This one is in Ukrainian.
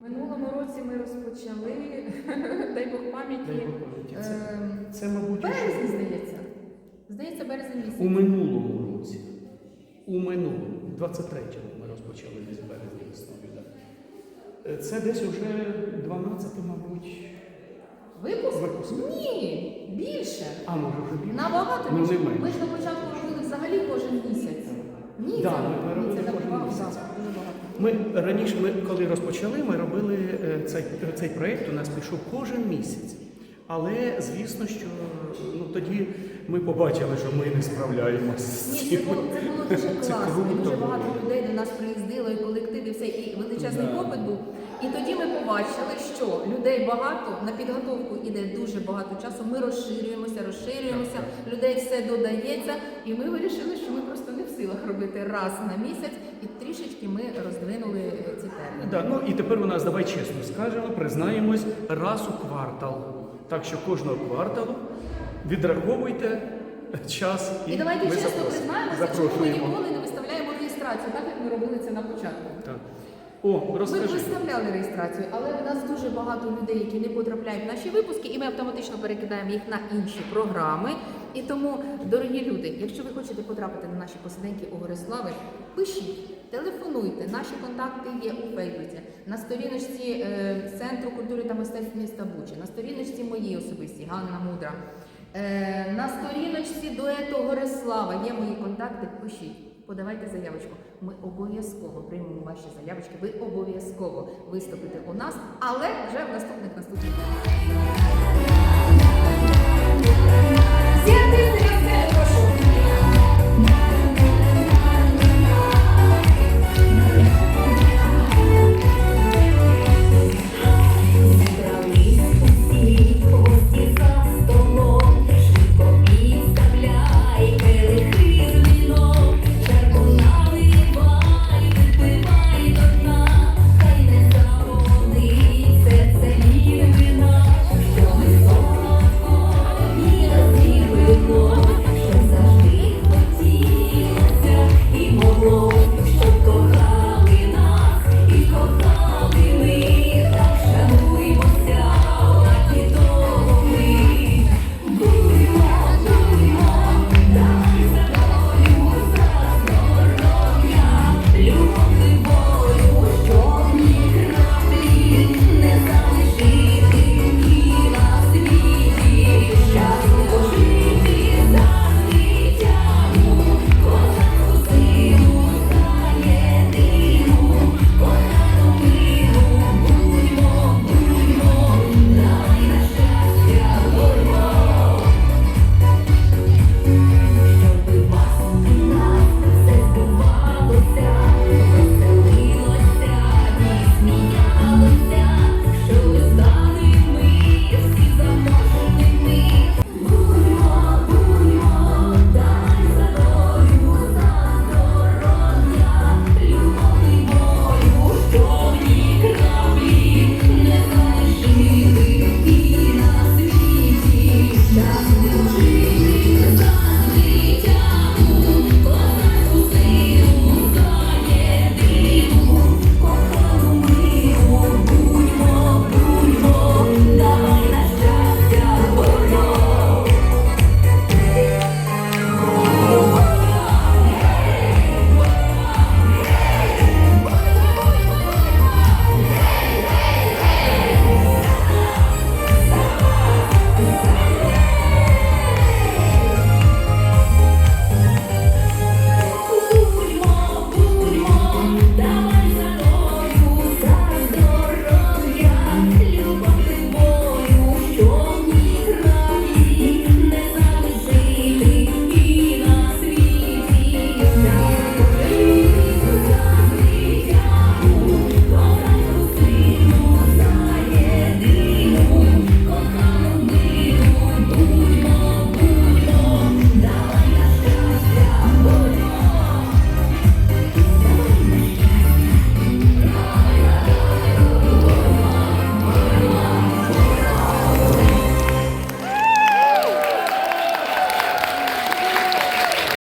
Минулому році ми розпочали, дай Бог пам'яті. Це, ем, це мабуть, березні, вже здається. Здається, березень у минулому році. У минулому, 23-му ми розпочали десь березні весною. Да. Це десь уже 12, мабуть. Випуск? Випуск. Ні, більше. А може вже більше? Набагато Ну, більше. Ми ж на початку робили взагалі кожен місяць. Ні, Да, це, ми ні, робили це кожен набагато, місяць. так, дуже багато. Ми раніше, ми, коли розпочали, ми робили е, цей, цей проєкт, у нас пішов кожен місяць. Але звісно, що ну, тоді ми побачили, що ми не справляємося Ні, це було, це було дуже класно. дуже багато людей до нас приїздило, і колективи, і все, і величезний попит був. І тоді ми побачили, що людей багато, на підготовку іде дуже багато часу. Ми розширюємося, розширюємося, людей все додається. І ми вирішили, що ми просто не в силах робити раз на місяць, і трішечки ми роздвинули е, ці терміни. Да, ну і тепер у нас давай чесно скажемо, признаємось раз у квартал. Так що кожного кварталу відраховуйте час і, І давайте ми чесно запрос- признаємося, чому ми ніколи не виставляємо реєстрацію, так як ми робили це на початку. Так. О, Ми розкажи. виставляли реєстрацію, але у нас дуже багато людей, які не потрапляють в наші випуски, і ми автоматично перекидаємо їх на інші програми. І тому, дорогі люди, якщо ви хочете потрапити на наші посиденьки у Горислави, пишіть, телефонуйте. Наші контакти є у Фейсбуці, на сторіночці е, Центру культури та мистецтв міста Бучі, на сторіночці моїй особисті Ганна Мудра. Е, на сторіночці дуету Горислава є мої контакти. Пишіть, подавайте заявочку. Ми обов'язково приймемо ваші заявочки. Ви обов'язково виступите у нас, але вже в наступних наступних.